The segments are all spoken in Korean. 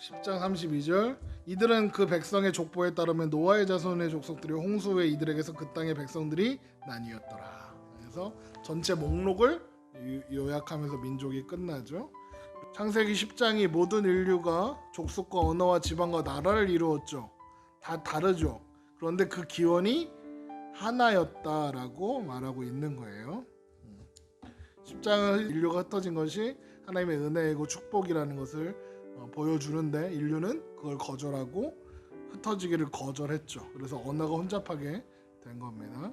10장 32절 이들은 그 백성의 족보에 따르면 노아의 자손의 족속들이 홍수 후에 이들에게서 그 땅의 백성들이 나뉘었더라. 그래서 전체 목록을 요- 요약하면서 민족이 끝나죠. 창세기 10장이 모든 인류가 족속과 언어와 지방과 나라를 이루었죠. 다 다르죠. 그런데 그 기원이 하나였다라고 말하고 있는 거예요. 10장은 인류가 흩어진 것이 하나님의 은혜이고 축복이라는 것을 어, 보여주는데 인류는 그걸 거절하고 흩어지기를 거절했죠. 그래서 언어가 혼잡하게 된 겁니다.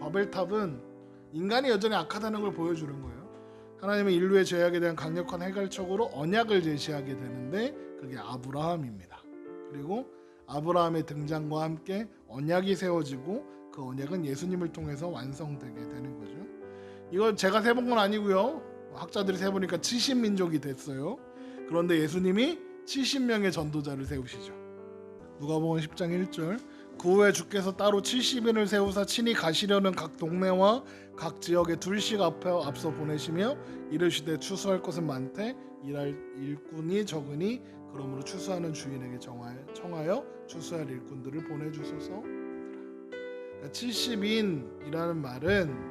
바벨탑은 인간이 여전히 악하다는 걸 보여주는 거예요. 하나님은 인류의 죄악에 대한 강력한 해결책으로 언약을 제시하게 되는데 그게 아브라함입니다. 그리고 아브라함의 등장과 함께 언약이 세워지고 그 언약은 예수님을 통해서 완성되게 되는 거죠. 이거 제가 세본 건 아니고요. 학자들이 세보니까 70민족이 됐어요. 그런데 예수님이 70명의 전도자를 세우시죠. 누가복음 10장 1절 그 후에 주께서 따로 70인을 세우사 친히 가시려는 각 동네와 각 지역에 둘씩 앞에 앞서 보내시며 이르시되 추수할 것은 많되 일할 일꾼이 적으니 그러므로 추수하는 주인에게 정하여, 청하여 추수할 일꾼들을 보내주소서. 그러니까 70인이라는 말은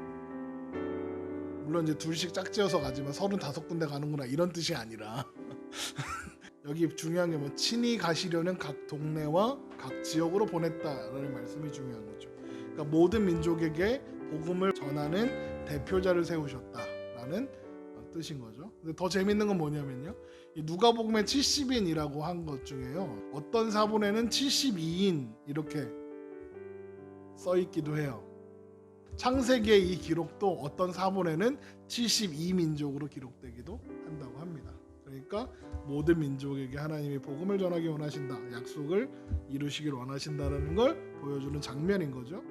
물론 이제 둘씩 짝지어서 가지만 35군데 가는구나 이런 뜻이 아니라 여기 중요한 게 뭐 친히 가시려는 각 동네와 각 지역으로 보냈다라는 말씀이 중요한 거죠. 그러니까 모든 민족에게 복음을 전하는 대표자를 세우셨다라는 어, 뜻인 거죠. 근데 더 재밌는 건 뭐냐면요. 이 누가복음에 70인이라고 한 것 중에요. 어떤 사본에는 72인 이렇게 써 있기도 해요. 창세기의 이 기록도 어떤 사본에는 72민족으로 기록되기도 한다 그러니까 모든 민족에게 하나님이 복음을 전하기 원하신다. 약속을 이루시길 원하신다라는 걸 보여주는 장면인 거죠.